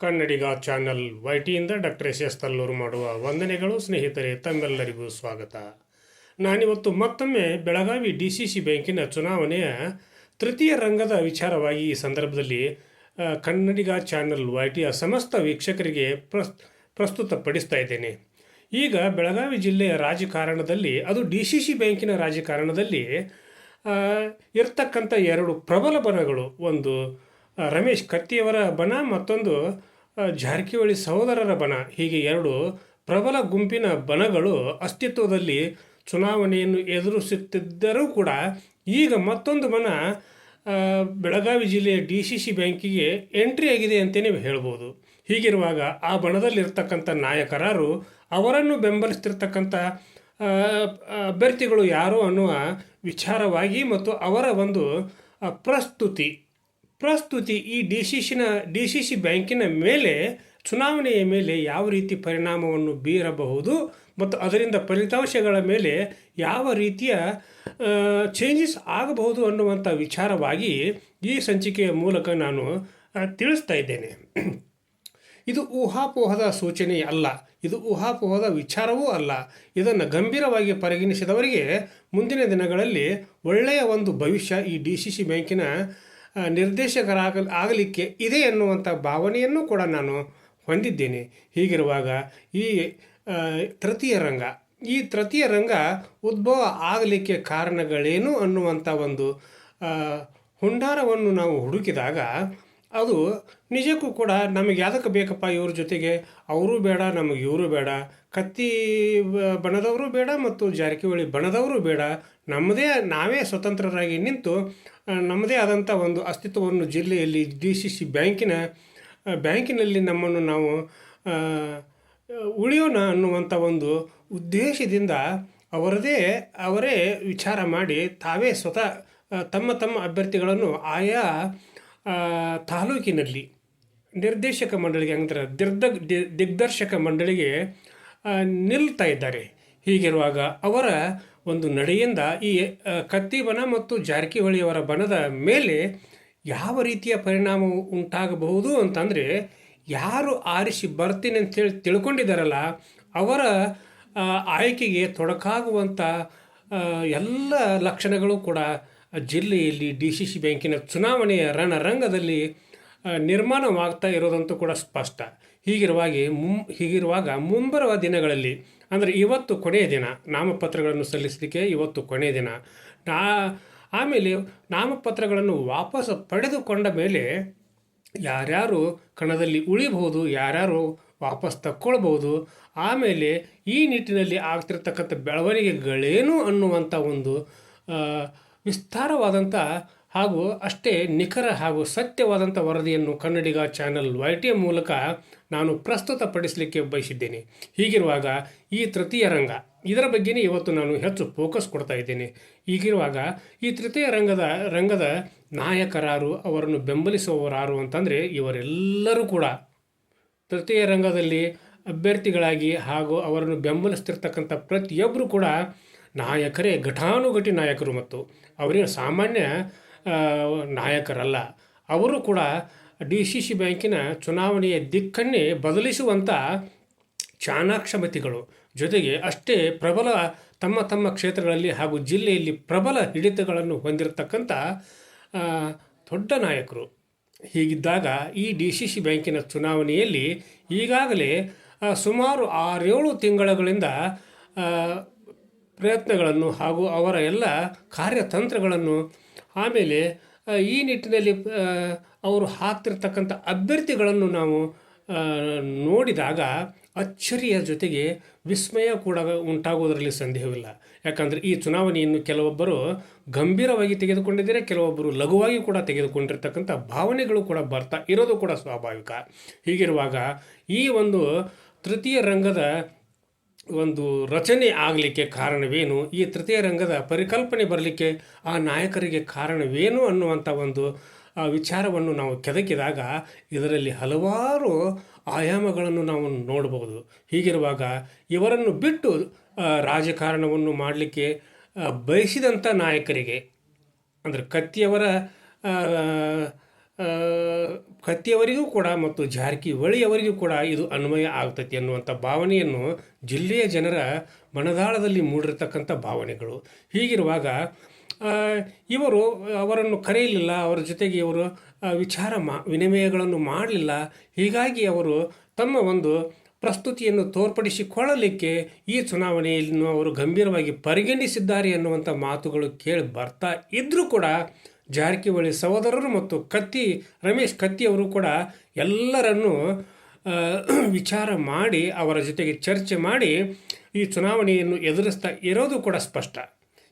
ಕನ್ನಡಿಗ channel ವೈಟಿಯಿಂದ doctor S S Talluru ಮಾಡುವ ವಂದನೆಗಳು ಸ್ನೇಹಿತರೆ, ತಮ್ಮೆಲ್ಲರಿಗೂ ಸ್ವಾಗತ. ನಾನಿವತ್ತು ಮತ್ತೊಮ್ಮೆ ಬೆಳಗಾವಿ ಡಿ ಸಿ ಸಿ ಬ್ಯಾಂಕಿನ ಚುನಾವಣೆಯ ತೃತೀಯ ರಂಗದ ವಿಚಾರವಾಗಿ ಈ ಸಂದರ್ಭದಲ್ಲಿ ಕನ್ನಡಿಗ ಚಾನಲ್ ವೈಟಿಯ ಸಮಸ್ತ ವೀಕ್ಷಕರಿಗೆ ಪ್ರಸ್ ಪ್ರಸ್ತುತಪಡಿಸ್ತಾ ಇದ್ದೇನೆ. ಈಗ ಬೆಳಗಾವಿ ಜಿಲ್ಲೆಯ ರಾಜಕಾರಣದಲ್ಲಿ, ಅದು ಡಿ ಸಿ ಸಿ ಬ್ಯಾಂಕಿನ ರಾಜಕಾರಣದಲ್ಲಿ ಇರ್ತಕ್ಕಂಥ ಎರಡು ಪ್ರಬಲ ಬಣಗಳು ಒಂದು ರಮೇಶ್ ಕತ್ತಿಯವರ ಬಣ ಮತ್ತೊಂದು ಜಾರಕಿಹೊಳಿ ಸಹೋದರರ ಬಣ. ಹೀಗೆ ಎರಡು ಪ್ರಬಲ ಗುಂಪಿನ ಬಣಗಳು ಅಸ್ತಿತ್ವದಲ್ಲಿ ಚುನಾವಣೆಯನ್ನು ಎದುರಿಸುತ್ತಿದ್ದರೂ ಕೂಡ ಈಗ ಮತ್ತೊಂದು ಬಣ ಬೆಳಗಾವಿ ಜಿಲ್ಲೆಯ ಡಿ ಸಿ ಸಿ ಬ್ಯಾಂಕಿಗೆ ಎಂಟ್ರಿ ಆಗಿದೆ ಅಂತಲೇ ಹೇಳ್ಬೋದು. ಹೀಗಿರುವಾಗ ಆ ಬಣದಲ್ಲಿರ್ತಕ್ಕಂಥ ನಾಯಕರಾರು ಅವರನ್ನು ಬೆಂಬಲಿಸ್ತಿರ್ತಕ್ಕಂಥ ಅಭ್ಯರ್ಥಿಗಳು ಯಾರು ಅನ್ನುವ ವಿಚಾರವಾಗಿ ಮತ್ತು ಅವರ ಒಂದು ಪ್ರಸ್ತುತಿ ಪ್ರಸ್ತುತಿ ಈ ಡಿ ಸಿ ಸಿನ ಡಿ ಸಿ ಸಿ ಬ್ಯಾಂಕಿನ ಮೇಲೆ ಚುನಾವಣೆಯ ಮೇಲೆ ಯಾವ ರೀತಿ ಪರಿಣಾಮವನ್ನು ಬೀರಬಹುದು ಮತ್ತು ಅದರಿಂದ ಫಲಿತಾಂಶಗಳ ಮೇಲೆ ಯಾವ ರೀತಿಯ ಚೇಂಜಸ್ ಆಗಬಹುದು ಅನ್ನುವಂಥ ವಿಚಾರವಾಗಿ ಈ ಸಂಚಿಕೆಯ ಮೂಲಕ ನಾನು ತಿಳಿಸ್ತಾ ಇದ್ದೇನೆ. ಇದು ಊಹಾಪೋಹದ ಸೂಚನೆ ಅಲ್ಲ. ಇದು ಊಹಾಪೋಹದ ವಿಚಾರವೂ ಅಲ್ಲ. ಇದನ್ನು ಗಂಭೀರವಾಗಿ ಪರಿಗಣಿಸಿದವರಿಗೆ ಮುಂದಿನ ದಿನಗಳಲ್ಲಿ ಒಳ್ಳೆಯ ಒಂದು ಭವಿಷ್ಯ ಈ ಡಿ ಸಿ ಸಿ ಬ್ಯಾಂಕಿನ ಆ, ನಿರ್ದೇಶಕರಾಗ ಆಗಲಿಕ್ಕೆ ಇದೆ ಎನ್ನುವಂಥ ಭಾವನೆಯನ್ನು ಕೂಡ ನಾನು ಹೊಂದಿದ್ದೇನೆ. ಹೀಗಿರುವಾಗ ಈ ತೃತೀಯ ರಂಗ ಈ ತೃತೀಯ ರಂಗ ಉದ್ಭವ ಆಗಲಿಕ್ಕೆ ಕಾರಣಗಳೇನು ಅನ್ನುವಂಥ ಒಂದು ಹುಂಡಾರವನ್ನು ನಾವು ಹುಡುಕಿದಾಗ ಅದು ನಿಜಕ್ಕೂ ಕೂಡ ನಮಗೆ ಯಾವುದಕ್ಕೆ ಬೇಕಪ್ಪ ಇವ್ರ ಜೊತೆಗೆ? ಅವರು ಬೇಡ, ನಮಗೆ ಇವರು ಬೇಡ. ಕತ್ತಿ ಬಣದವರು ಬೇಡ ಮತ್ತು ಜಾರಕಿಹೊಳಿ ಬಣದವರು ಬೇಡ. ನಮ್ಮದೇ, ನಾವೇ ಸ್ವತಂತ್ರರಾಗಿ ನಿಂತು ನಮ್ಮದೇ ಆದಂಥ ಒಂದು ಅಸ್ತಿತ್ವವನ್ನು ಜಿಲ್ಲೆಯಲ್ಲಿ ಡಿ ಸಿ ಸಿ ಬ್ಯಾಂಕಿನ ಬ್ಯಾಂಕಿನಲ್ಲಿ ನಮ್ಮನ್ನು ನಾವು ಉಳಿಯೋಣ ಅನ್ನುವಂಥ ಒಂದು ಉದ್ದೇಶದಿಂದ ಅವರದೇ, ಅವರೇ ವಿಚಾರ ಮಾಡಿ ತಾವೇ ಸ್ವತಃ ತಮ್ಮ ತಮ್ಮ ಅಭ್ಯರ್ಥಿಗಳನ್ನು ಆಯಾ ತಾಲೂಕಿನಲ್ಲಿ ನಿರ್ದೇಶಕ ಮಂಡಳಿಗೆ ಅಂದರೆ ದಿರ್ದ ದಿಗ್ದರ್ಶಕ ಮಂಡಳಿಗೆ ನಿಲ್ತಾ ಇದ್ದಾರೆ. ಹೀಗಿರುವಾಗ ಅವರ ಒಂದು ನಡೆಯಿಂದ ಈ ಕತ್ತಿಬನ ಮತ್ತು ಜಾರಕಿಹೊಳಿಯವರ ಬನದ ಮೇಲೆ ಯಾವ ರೀತಿಯ ಪರಿಣಾಮ ಉಂಟಾಗಬಹುದು ಅಂತಂದರೆ ಯಾರು ಆರಿಸಿ ಬರ್ತೀನಿ ಅಂತೇಳಿ ತಿಳ್ಕೊಂಡಿದ್ದಾರಲ್ಲ, ಅವರ ಆಯ್ಕೆಗೆ ತೊಡಕಾಗುವಂಥ ಎಲ್ಲ ಲಕ್ಷಣಗಳು ಕೂಡ ಜಿಲ್ಲೆಯಲ್ಲಿ ಡಿ ಸಿ ಸಿ ಬ್ಯಾಂಕಿನ ಚುನಾವಣೆಯ ರಣರಂಗದಲ್ಲಿ ನಿರ್ಮಾಣವಾಗ್ತಾ ಇರೋದಂತೂ ಕೂಡ ಸ್ಪಷ್ಟ. ಹೀಗಿರುವಾಗಿ ಮುಂ, ಹೀಗಿರುವಾಗ ಮುಂಬರುವ ದಿನಗಳಲ್ಲಿ, ಅಂದರೆ ಇವತ್ತು ಕೊನೆಯ ದಿನ, ನಾಮಪತ್ರಗಳನ್ನು ಸಲ್ಲಿಸಲಿಕ್ಕೆ ಇವತ್ತು ಕೊನೆಯ ದಿನ ನಾ ಆಮೇಲೆ ನಾಮಪತ್ರಗಳನ್ನು ವಾಪಸ್ ಪಡೆದುಕೊಂಡ ಮೇಲೆ ಯಾರ್ಯಾರು ಕಣದಲ್ಲಿ ಉಳಿಬಹುದು, ಯಾರ್ಯಾರು ವಾಪಸ್ ತಕ್ಕೊಳ್ಬೋದು ಆಮೇಲೆ ಈ ನಿಟ್ಟಿನಲ್ಲಿ ಆಗ್ತಿರ್ತಕ್ಕಂಥ ಬೆಳವಣಿಗೆಗಳೇನು ಅನ್ನುವಂಥ ಒಂದು ವಿಸ್ತಾರವಾದಂಥ ಹಾಗೂ ಅಷ್ಟೇ ನಿಖರ ಹಾಗೂ ಸತ್ಯವಾದಂಥ ವರದಿಯನ್ನು ಕನ್ನಡಿಗ ಚಾನಲ್ ವೈ ಟಿ ಮೂಲಕ ನಾನು ಪ್ರಸ್ತುತಪಡಿಸಲಿಕ್ಕೆ ಬಯಸಿದ್ದೇನೆ. ಹೀಗಿರುವಾಗ ಈ ತೃತೀಯ ರಂಗ, ಇದರ ಬಗ್ಗೆನೇ ಇವತ್ತು ನಾನು ಹೆಚ್ಚು ಫೋಕಸ್ ಕೊಡ್ತಾ ಇದ್ದೇನೆ. ಹೀಗಿರುವಾಗ ಈ ತೃತೀಯ ರಂಗದ ರಂಗದ ನಾಯಕರಾರು, ಅವರನ್ನು ಬೆಂಬಲಿಸುವವರಾರು ಅಂತಂದರೆ ಇವರೆಲ್ಲರೂ ಕೂಡ ತೃತೀಯ ರಂಗದಲ್ಲಿ ಅಭ್ಯರ್ಥಿಗಳಾಗಿ ಹಾಗೂ ಅವರನ್ನು ಬೆಂಬಲಿಸ್ತಿರ್ತಕ್ಕಂಥ ಪ್ರತಿಯೊಬ್ಬರು ಕೂಡ ನಾಯಕರೇ, ಘಟಾನುಘಟಿ ನಾಯಕರು ಮತ್ತು ಅವರೇನು ಸಾಮಾನ್ಯ ನಾಯಕರಲ್ಲ, ಅವರು ಕೂಡ ಡಿ ಸಿ ಸಿ ಬ್ಯಾಂಕಿನ ಚುನಾವಣೆಯ ದಿಕ್ಕನ್ನೇ ಬದಲಿಸುವಂಥ ಚಾಣಾಕ್ಷಮತಿಗಳು. ಜೊತೆಗೆ ಅಷ್ಟೇ ಪ್ರಬಲ ತಮ್ಮ ತಮ್ಮ ಕ್ಷೇತ್ರಗಳಲ್ಲಿ ಹಾಗೂ ಜಿಲ್ಲೆಯಲ್ಲಿ ಪ್ರಬಲ ಹಿಡಿತಗಳನ್ನು ಹೊಂದಿರತಕ್ಕಂಥ ದೊಡ್ಡ ನಾಯಕರು. ಹೀಗಿದ್ದಾಗ ಈ ಡಿ ಸಿ ಸಿ ಬ್ಯಾಂಕಿನ ಚುನಾವಣೆಯಲ್ಲಿ ಈಗಾಗಲೇ ಸುಮಾರು ಆರೇಳು ತಿಂಗಳುಗಳಿಂದ ಪ್ರಯತ್ನಗಳನ್ನು ಹಾಗೂ ಅವರ ಎಲ್ಲ ಕಾರ್ಯತಂತ್ರಗಳನ್ನು ಆಮೇಲೆ ಈ ನಿಟ್ಟಿನಲ್ಲಿ ಅವರು ಹಾಕ್ತಿರ್ತಕ್ಕಂಥ ಅಭ್ಯರ್ಥಿಗಳನ್ನು ನಾವು ನೋಡಿದಾಗ ಅಚ್ಚರಿಯ ಜೊತೆಗೆ ವಿಸ್ಮಯ ಕೂಡ ಉಂಟಾಗುವುದರಲ್ಲಿ ಸಂದೇಹವಿಲ್ಲ. ಯಾಕಂದರೆ ಈ ಚುನಾವಣೆಯನ್ನು ಕೆಲವೊಬ್ಬರು ಗಂಭೀರವಾಗಿ ತೆಗೆದುಕೊಂಡಿದ್ದರೆ, ಕೆಲವೊಬ್ಬರು ಲಘುವಾಗಿ ಕೂಡ ತೆಗೆದುಕೊಂಡಿರ್ತಕ್ಕಂಥ ಭಾವನೆಗಳು ಕೂಡ ಬರ್ತಾ ಇರೋದು ಕೂಡ ಸ್ವಾಭಾವಿಕ. ಹೀಗಿರುವಾಗ ಈ ಒಂದು ತೃತೀಯ ರಂಗದ ಒಂದು ರಚನೆ ಆಗಲಿಕ್ಕೆ ಕಾರಣವೇನು? ಈ ತೃತೀಯ ರಂಗದ ಪರಿಕಲ್ಪನೆ ಬರಲಿಕ್ಕೆ ಆ ನಾಯಕರಿಗೆ ಕಾರಣವೇನು ಅನ್ನುವಂಥ ಒಂದು ವಿಚಾರವನ್ನು ನಾವು ಕೆದಕಿದಾಗ ಇದರಲ್ಲಿ ಹಲವಾರು ಆಯಾಮಗಳನ್ನು ನಾವು ನೋಡಬಹುದು ಹೀಗಿರುವಾಗ ಇವರನ್ನು ಬಿಟ್ಟು ರಾಜಕಾರಣವನ್ನು ಮಾಡಲಿಕ್ಕೆ ಬಯಸಿದಂಥ ನಾಯಕರಿಗೆ, ಅಂದರೆ ಕತ್ತಿಯವರ ಕತ್ತಿಯವರಿಗೂ ಕೂಡ ಮತ್ತು ಜಾರಕಿಹೊಳಿಯವರಿಗೂ ಕೂಡ ಇದು ಅನ್ವಯ ಆಗ್ತೈತಿ ಅನ್ನುವಂಥ ಭಾವನೆಯನ್ನು ಜಿಲ್ಲೆಯ ಜನರ ಮನದಾಳದಲ್ಲಿ ಮೂಡಿರತಕ್ಕಂಥ ಭಾವನೆಗಳು. ಹೀಗಿರುವಾಗ ಇವರು ಅವರನ್ನು ಕರೆಯಲಿಲ್ಲ, ಅವರ ಜೊತೆಗೆ ಇವರು ವಿಚಾರ ಮಾ, ವಿನಿಮಯಗಳನ್ನು ಮಾಡಲಿಲ್ಲ. ಹೀಗಾಗಿ ಅವರು ತಮ್ಮ ಒಂದು ಪ್ರಸ್ತುತಿಯನ್ನು ತೋರ್ಪಡಿಸಿಕೊಳ್ಳಲಿಕ್ಕೆ ಈ ಚುನಾವಣೆಯನ್ನು ಅವರು ಗಂಭೀರವಾಗಿ ಪರಿಗಣಿಸಿದ್ದಾರೆ ಅನ್ನುವಂಥ ಮಾತುಗಳು ಕೇಳಿ ಬರ್ತಾ ಇದ್ದರೂ ಕೂಡ ಜಾರಕಿಹೊಳಿ ಸಹೋದರರು ಮತ್ತು ಕತ್ತಿ, ರಮೇಶ್ ಕತ್ತಿ ಅವರು ಕೂಡ ಎಲ್ಲರನ್ನೂ ವಿಚಾರ ಮಾಡಿ, ಅವರ ಜೊತೆಗೆ ಚರ್ಚೆ ಮಾಡಿ, ಈ ಚುನಾವಣೆಯನ್ನು ಎದುರಿಸ್ತಾ ಇರೋದು ಕೂಡ ಸ್ಪಷ್ಟ.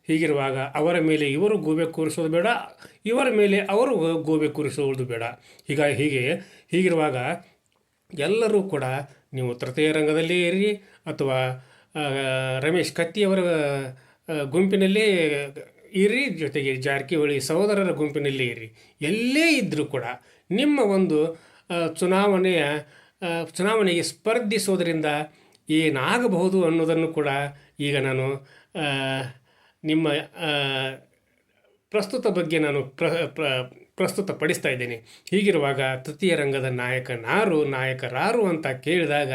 ಹೀಗಿರುವಾಗ ಅವರ ಮೇಲೆ ಇವರು ಗೂಬೆ ಕೂರಿಸೋದು ಬೇಡ, ಇವರ ಮೇಲೆ ಅವರು ಗೂಬೆ ಕೂರಿಸುವುದು ಬೇಡ. ಹೀಗಾಗಿ ಹೀಗೆ, ಹೀಗಿರುವಾಗ ಎಲ್ಲರೂ ಕೂಡ ನೀವು ತೃತೀಯ ರಂಗದಲ್ಲೇ ಇರಿ ಅಥವಾ ರಮೇಶ್ ಕತ್ತಿಯವರ ಗುಂಪಿನಲ್ಲೇ ಇರಿ ಜೊತೆಗೆ ಜಾರಕಿಹೊಳಿ ಸಹೋದರರ ಗುಂಪಿನಲ್ಲೇ ಇರಿ. ಎಲ್ಲೇ ಇದ್ದರೂ ಕೂಡ ನಿಮ್ಮ ಒಂದು ಚುನಾವಣೆಯ ಚುನಾವಣೆಗೆ ಸ್ಪರ್ಧಿಸೋದರಿಂದ ಏನಾಗಬಹುದು ಅನ್ನೋದನ್ನು ಕೂಡ ಈಗ ನಾನು ನಿಮ್ಮ ಪ್ರಸ್ತುತ ಬಗ್ಗೆ ನಾನು ಪ್ರ ಪ್ರಸ್ತುತ ಪಡಿಸ್ತಾ ಇದ್ದೇನೆ. ಹೀಗಿರುವಾಗ ತೃತೀಯ ರಂಗದ ನಾಯಕನಾರು ನಾಯಕರಾರು ಅಂತ ಕೇಳಿದಾಗ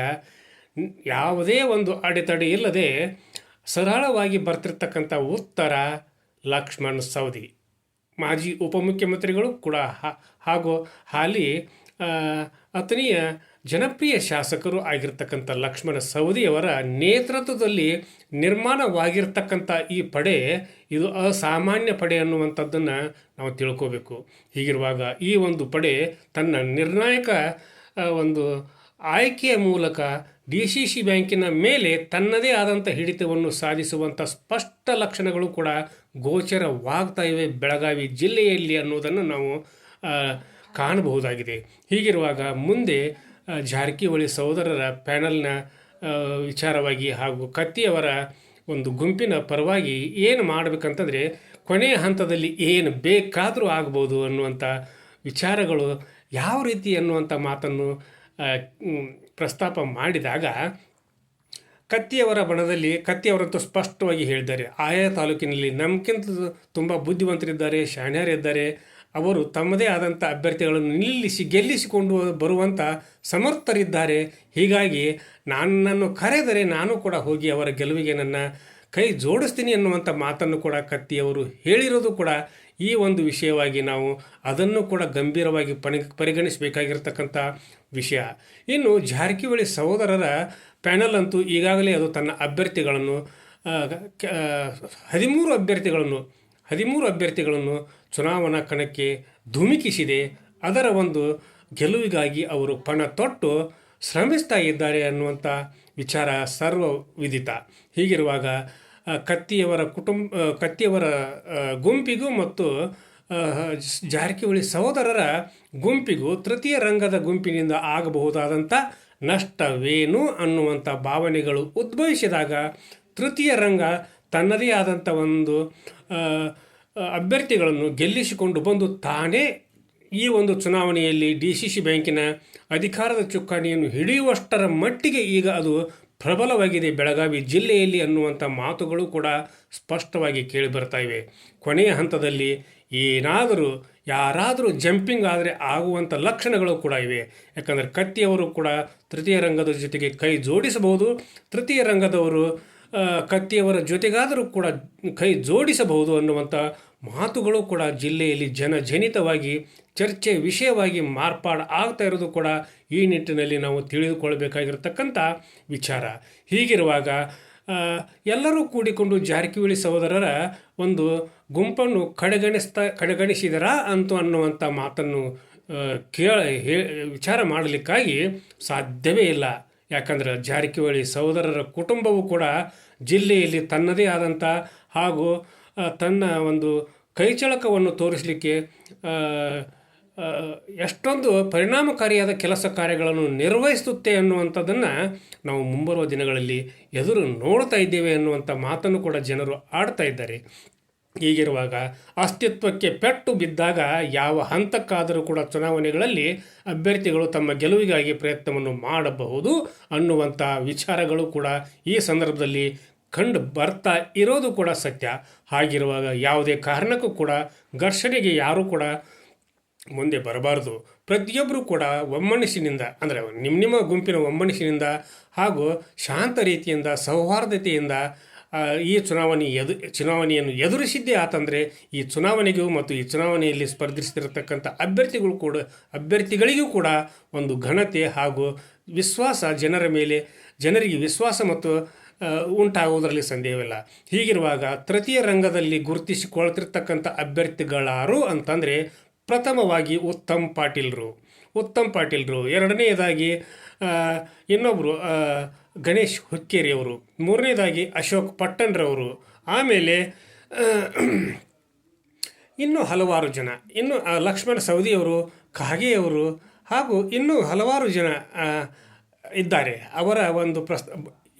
ಯಾವುದೇ ಒಂದು ಅಡೆತಡೆ ಇಲ್ಲದೆ ಸರಳವಾಗಿ ಬರ್ತಿರ್ತಕ್ಕಂಥ ಉತ್ತರ ಲಕ್ಷ್ಮಣ್ ಸವದಿ. ಮಾಜಿ ಉಪಮುಖ್ಯಮಂತ್ರಿಗಳು ಕೂಡ ಹಾಗೂ ಹಾಲಿ ಅತನಿಯ ಜನಪ್ರಿಯ ಶಾಸಕರು ಆಗಿರ್ತಕ್ಕಂಥ ಲಕ್ಷ್ಮಣ ಸವದಿಯವರ ನೇತೃತ್ವದಲ್ಲಿ ನಿರ್ಮಾಣವಾಗಿರ್ತಕ್ಕಂಥ ಈ ಪಡೆ ಇದು ಅಸಾಮಾನ್ಯ ಪಡೆ ಅನ್ನುವಂಥದ್ದನ್ನು ನಾವು ತಿಳ್ಕೋಬೇಕು. ಹೀಗಿರುವಾಗ ಈ ಒಂದು ಪಡೆ ತನ್ನ ನಿರ್ಣಾಯಕ ಒಂದು ಆಯ್ಕೆಯ ಮೂಲಕ ಡಿ ಸಿ ಸಿ ಬ್ಯಾಂಕಿನ ಮೇಲೆ ತನ್ನದೇ ಆದಂಥ ಹಿಡಿತವನ್ನು ಸಾಧಿಸುವಂಥ ಸ್ಪಷ್ಟ ಲಕ್ಷಣಗಳು ಕೂಡ ಗೋಚರವಾಗ್ತಾ ಇವೆ ಬೆಳಗಾವಿ ಜಿಲ್ಲೆಯಲ್ಲಿ ಅನ್ನೋದನ್ನು ನಾವು ಕಾಣಬಹುದಾಗಿದೆ. ಹೀಗಿರುವಾಗ ಮುಂದೆ ಜಾರಕಿಹೊಳಿ ಸಹೋದರರ ಪ್ಯಾನಲ್ನ ವಿಚಾರವಾಗಿ ಹಾಗೂ ಕತ್ತಿಯವರ ಒಂದು ಗುಂಪಿನ ಪರವಾಗಿ ಏನು ಮಾಡಬೇಕಂತಂದರೆ ಕೊನೆಯ ಹಂತದಲ್ಲಿ ಏನು ಬೇಕಾದರೂ ಆಗ್ಬೋದು ಅನ್ನುವಂಥ ವಿಚಾರಗಳು ಯಾವ ರೀತಿ ಅನ್ನುವಂಥ ಮಾತನ್ನು ಪ್ರಸ್ತಾಪ ಮಾಡಿದಾಗ ಕತ್ತಿಯವರ ಬಣದಲ್ಲಿ, ಕತ್ತಿಯವರಂತೂ ಸ್ಪಷ್ಟವಾಗಿ ಹೇಳಿದ್ದಾರೆ. ಆಯಾ ತಾಲೂಕಿನಲ್ಲಿ ನಮ್ಗಿಂತ ತುಂಬ ಬುದ್ಧಿವಂತರಿದ್ದಾರೆ ಶಾಣ್ಯರಿದ್ದಾರೆ ಅವರು ತಮ್ಮದೇ ಆದಂಥ ಅಭ್ಯರ್ಥಿಗಳನ್ನು ನಿಲ್ಲಿಸಿ, ಗೆಲ್ಲಿಸಿಕೊಂಡು ಬರುವಂಥ ಸಮರ್ಥರಿದ್ದಾರೆ. ಹೀಗಾಗಿ ನನ್ನನ್ನು ಕರೆದರೆ ನಾನು ಕೂಡ ಹೋಗಿ ಅವರ ಗೆಲುವಿಗೆ ನನ್ನ ಕೈ ಜೋಡಿಸ್ತೀನಿ ಅನ್ನುವಂಥ ಮಾತನ್ನು ಕೂಡ ಕತ್ತಿಯವರು ಹೇಳಿರೋದು ಕೂಡ ಈ ಒಂದು ವಿಷಯವಾಗಿ ನಾವು ಅದನ್ನು ಕೂಡ ಗಂಭೀರವಾಗಿ ಪರಿಗಣಿಸಬೇಕಾಗಿರ್ತಕ್ಕಂಥ ವಿಷಯ. ಇನ್ನು ಜಾರಕಿಹೊಳಿ ಸಹೋದರರ ಪ್ಯಾನಲ್ ಅಂತೂ ಈಗಾಗಲೇ ಅದು ತನ್ನ ಅಭ್ಯರ್ಥಿಗಳನ್ನು ಹದಿಮೂರು ಅಭ್ಯರ್ಥಿಗಳನ್ನು ಹದಿಮೂರು ಅಭ್ಯರ್ಥಿಗಳನ್ನು ಚುನಾವಣಾ ಕಣಕ್ಕೆ ಧುಮುಕಿಸಿದೆ. ಅದರ ಒಂದು ಗೆಲುವಿಗಾಗಿ ಅವರು ಪಣ ತೊಟ್ಟು ಶ್ರಮಿಸ್ತಾ ಇದ್ದಾರೆ ಅನ್ನುವಂಥ ವಿಚಾರ ಸರ್ವ ವಿದಿತ ಹೀಗಿರುವಾಗ ಕತ್ತಿಯವರ ಕುಟುಂಬ ಕತ್ತಿಯವರ ಗುಂಪಿಗೂ ಮತ್ತು ಜಾರಕಿಹೊಳಿ ಸಹೋದರರ ಗುಂಪಿಗೂ ತೃತೀಯ ರಂಗದ ಗುಂಪಿನಿಂದ ಆಗಬಹುದಾದಂಥ ನಷ್ಟವೇನು ಅನ್ನುವಂಥ ಭಾವನೆಗಳು ಉದ್ಭವಿಸಿದಾಗ ತೃತೀಯ ರಂಗ ತನ್ನದೇ ಆದಂಥ ಒಂದು ಅಭ್ಯರ್ಥಿಗಳನ್ನು ಗೆಲ್ಲಿಸಿಕೊಂಡು ಬಂದು ತಾನೇ ಈ ಒಂದು ಚುನಾವಣೆಯಲ್ಲಿ ಡಿ ಸಿ ಸಿ ಬ್ಯಾಂಕಿನ ಅಧಿಕಾರದ ಚುಕ್ಕಾಣಿಯನ್ನು ಹಿಡಿಯುವಷ್ಟರ ಮಟ್ಟಿಗೆ ಈಗ ಅದು ಪ್ರಬಲವಾಗಿದೆ. ಬೆಳಗಾವಿ ಜಿಲ್ಲೆಯಲ್ಲಿ ಅನ್ನುವಂಥ ಮಾತುಗಳು ಕೂಡ ಸ್ಪಷ್ಟವಾಗಿ ಕೇಳಿಬರ್ತಾ ಇವೆ. ಕೊನೆಯ ಹಂತದಲ್ಲಿ ಏನಾದರೂ, ಯಾರಾದರೂ ಜಂಪಿಂಗ್ ಆದರೆ ಆಗುವಂಥ ಲಕ್ಷಣಗಳು ಕೂಡ ಇವೆ. ಯಾಕಂದರೆ ಕತ್ತಿಯವರು ಕೂಡ ತೃತೀಯ ರಂಗದ ಜೊತೆಗೆ ಕೈ ಜೋಡಿಸಬಹುದು. ತೃತೀಯ ರಂಗದವರು ಕತ್ತಿಯವರ ಜೊತೆಗಾದರೂ ಕೂಡ ಕೈ ಜೋಡಿಸಬಹುದು ಅನ್ನುವಂಥ ಮಾತುಗಳು ಕೂಡ ಜಿಲ್ಲೆಯಲ್ಲಿ ಜನಜನಿತವಾಗಿ ಚರ್ಚೆ ವಿಷಯವಾಗಿ ಮಾರ್ಪಾಡು ಆಗ್ತಾ ಇರೋದು ಕೂಡ ಈ ನಿಟ್ಟಿನಲ್ಲಿ ನಾವು ತಿಳಿದುಕೊಳ್ಬೇಕಾಗಿರ್ತಕ್ಕಂಥ ವಿಚಾರ. ಹೀಗಿರುವಾಗ ಎಲ್ಲರೂ ಕೂಡಿಕೊಂಡು ಜಾರಕಿಹೊಳಿ ಸಹೋದರರ ಒಂದು ಗುಂಪನ್ನು ಕಡೆಗಣಿಸ್ತಾ, ಕಡೆಗಣಿಸಿದರಾ ಅಂತ ಅನ್ನುವಂಥ ಮಾತನ್ನು ಕೇಳ, ಹೇ, ವಿಚಾರ ಮಾಡಲಿಕ್ಕಾಗಿ ಸಾಧ್ಯವೇ ಇಲ್ಲ. ಯಾಕಂದ್ರೆ ಜಾರಕಿಹೊಳಿ ಸಹೋದರರ ಕುಟುಂಬವು ಕೂಡ ಜಿಲ್ಲೆಯಲ್ಲಿ ತನ್ನದೇ ಆದಂಥ ಹಾಗೂ ತನ್ನ ಒಂದು ಕೈಚಳಕವನ್ನು ತೋರಿಸಲಿಕ್ಕೆ ಎಷ್ಟೊಂದು ಪರಿಣಾಮಕಾರಿಯಾದ ಕೆಲಸ ಕಾರ್ಯಗಳನ್ನು ನಿರ್ವಹಿಸುತ್ತೆ ಅನ್ನುವಂಥದ್ದನ್ನು ನಾವು ಮುಂಬರುವ ದಿನಗಳಲ್ಲಿ ಎದುರು ನೋಡ್ತಾ ಇದ್ದೇವೆ ಅನ್ನುವಂಥ ಮಾತನ್ನು ಕೂಡ ಜನರು ಆಡ್ತಾ ಇದ್ದಾರೆ. ಹೀಗಿರುವಾಗ ಅಸ್ತಿತ್ವಕ್ಕೆ ಪೆಟ್ಟು ಬಿದ್ದಾಗ ಯಾವ ಹಂತಕ್ಕಾದರೂ ಕೂಡ ಚುನಾವಣೆಗಳಲ್ಲಿ ಅಭ್ಯರ್ಥಿಗಳು ತಮ್ಮ ಗೆಲುವಿಗಾಗಿ ಪ್ರಯತ್ನವನ್ನು ಮಾಡಬಹುದು ಅನ್ನುವಂಥ ವಿಚಾರಗಳು ಕೂಡ ಈ ಸಂದರ್ಭದಲ್ಲಿ ಕಂಡು ಬರ್ತಾ ಇರೋದು ಕೂಡ ಸತ್ಯ. ಹಾಗಿರುವಾಗ ಯಾವುದೇ ಕಾರಣಕ್ಕೂ ಕೂಡ ಘರ್ಷಣೆಗೆ ಯಾರೂ ಕೂಡ ಮುಂದೆ ಬರಬಾರದು. ಪ್ರತಿಯೊಬ್ಬರು ಕೂಡ ಒಮ್ಮನಸ್ಸಿನಿಂದ, ಅಂದರೆ ನಿಮ್ಮ ನಿಮ್ಮ ಗುಂಪಿನ ಒಮ್ಮನಸ್ಸಿನಿಂದ ಹಾಗೂ ಶಾಂತ ರೀತಿಯಿಂದ, ಸೌಹಾರ್ದತೆಯಿಂದ ಈ ಚುನಾವಣೆ ಎದು, ಚುನಾವಣೆಯನ್ನು ಎದುರಿಸಿದ್ದೇ ಆತಂದರೆ ಈ ಚುನಾವಣೆಗೂ ಮತ್ತು ಈ ಚುನಾವಣೆಯಲ್ಲಿ ಸ್ಪರ್ಧಿಸ್ತಿರತಕ್ಕಂಥ ಅಭ್ಯರ್ಥಿಗಳು ಕೂಡ, ಅಭ್ಯರ್ಥಿಗಳಿಗೂ ಕೂಡ ಒಂದು ಘನತೆ ಹಾಗೂ ವಿಶ್ವಾಸ ಜನರ ಮೇಲೆ, ಜನರಿಗೆ ವಿಶ್ವಾಸ ಮತ್ತು ಉಂಟಾಗುವುದರಲ್ಲಿ ಸಂದೇಹವಿಲ್ಲ. ಹೀಗಿರುವಾಗ ತೃತೀಯ ರಂಗದಲ್ಲಿ ಗುರುತಿಸಿಕೊಳ್ತಿರ್ತಕ್ಕಂಥ ಅಭ್ಯರ್ಥಿಗಳಾರು ಅಂತಂದರೆ ಪ್ರಥಮವಾಗಿ ಉತ್ತಮ್ ಪಾಟೀಲ್ರು. ಉತ್ತಮ್ ಪಾಟೀಲ್ರು. ಎರಡನೆಯದಾಗಿ ಇನ್ನೊಬ್ಬರು ಗಣೇಶ್ ಹುಕ್ಕೇರಿಯವರು. ಮೂರನೇದಾಗಿ ಅಶೋಕ್ ಪಟ್ಟಣ್ರವರು ಆಮೇಲೆ ಇನ್ನೂ ಹಲವಾರು ಜನ. ಇನ್ನು ಲಕ್ಷ್ಮಣ ಸವದಿಯವರು, ಖಾಗೆಯವರು ಹಾಗೂ ಇನ್ನೂ ಹಲವಾರು ಜನ ಇದ್ದಾರೆ. ಅವರ ಒಂದು ಪ್ರಸ್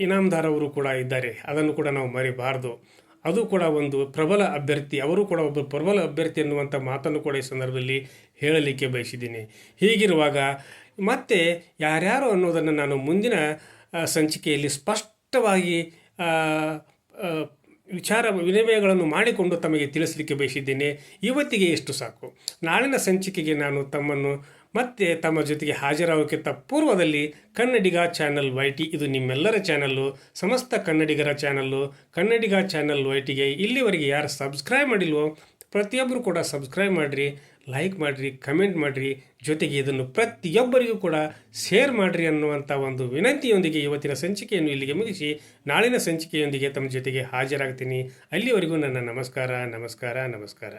ಇನಾಮದಾರ್ ಅವರು ಕೂಡ ಇದ್ದಾರೆ. ಅದನ್ನು ಕೂಡ ನಾವು ಮರಿಬಾರ್ದು. ಅದು ಕೂಡ ಒಂದು ಪ್ರಬಲ ಅಭ್ಯರ್ಥಿ, ಅವರು ಕೂಡ ಒಬ್ಬ ಪ್ರಬಲ ಅಭ್ಯರ್ಥಿ ಎನ್ನುವಂಥ ಮಾತನ್ನು ಕೂಡ ಈ ಸಂದರ್ಭದಲ್ಲಿ ಹೇಳಲಿಕ್ಕೆ ಬಯಸಿದ್ದೀನಿ. ಹೀಗಿರುವಾಗ ಮತ್ತೆ ಯಾರ್ಯಾರು ಅನ್ನೋದನ್ನು ನಾನು ಮುಂದಿನ ಸಂಚಿಕೆಯಲ್ಲಿ ಸ್ಪಷ್ಟವಾಗಿ ವಿಚಾರ, ವಿನಿಮಯಗಳನ್ನು ಮಾಡಿಕೊಂಡು ತಮಗೆ ತಿಳಿಸಲಿಕ್ಕೆ ಬಯಸಿದ್ದೇನೆ. ಇವತ್ತಿಗೆ ಎಷ್ಟು ಸಾಕು. ನಾಳಿನ ಸಂಚಿಕೆಗೆ ನಾನು ತಮ್ಮನ್ನು ಮತ್ತೆ ತಮ್ಮ ಜೊತೆಗೆ ಹಾಜರಾಗೋಕ್ಕಿಂತ ಪೂರ್ವದಲ್ಲಿ ಕನ್ನಡಿಗ ಚಾನಲ್ ವೈ ಟಿ ಇದು ನಿಮ್ಮೆಲ್ಲರ ಚಾನಲ್ಲು. ಸಮಸ್ತ ಕನ್ನಡಿಗರ ಚಾನಲ್ಲು. ಕನ್ನಡಿಗ ಚಾನಲ್ ವೈಟಿಗೆ ಇಲ್ಲಿವರೆಗೆ ಯಾರು ಸಬ್ಸ್ಕ್ರೈಬ್ ಮಾಡಿಲ್ವೋ ಪ್ರತಿಯೊಬ್ಬರು ಕೂಡ ಸಬ್ಸ್ಕ್ರೈಬ್ ಮಾಡಿರಿ, ಲೈಕ್ ಮಾಡಿರಿ, ಕಮೆಂಟ್ ಮಾಡಿರಿ. ಜೊತೆಗೆ ಇದನ್ನು ಪ್ರತಿಯೊಬ್ಬರಿಗೂ ಕೂಡ ಶೇರ್ ಮಾಡಿರಿ ಅನ್ನುವಂಥ ಒಂದು ವಿನಂತಿಯೊಂದಿಗೆ ಇವತ್ತಿನ ಸಂಚಿಕೆಯನ್ನು ಇಲ್ಲಿಗೆ ಮುಗಿಸಿ, ನಾಳಿನ ಸಂಚಿಕೆಯೊಂದಿಗೆ ತಮ್ಮ ಜೊತೆಗೆ ಹಾಜರಾಗ್ತೀನಿ. ಅಲ್ಲಿವರೆಗೂ ನನ್ನ ನಮಸ್ಕಾರ ನಮಸ್ಕಾರ ನಮಸ್ಕಾರ.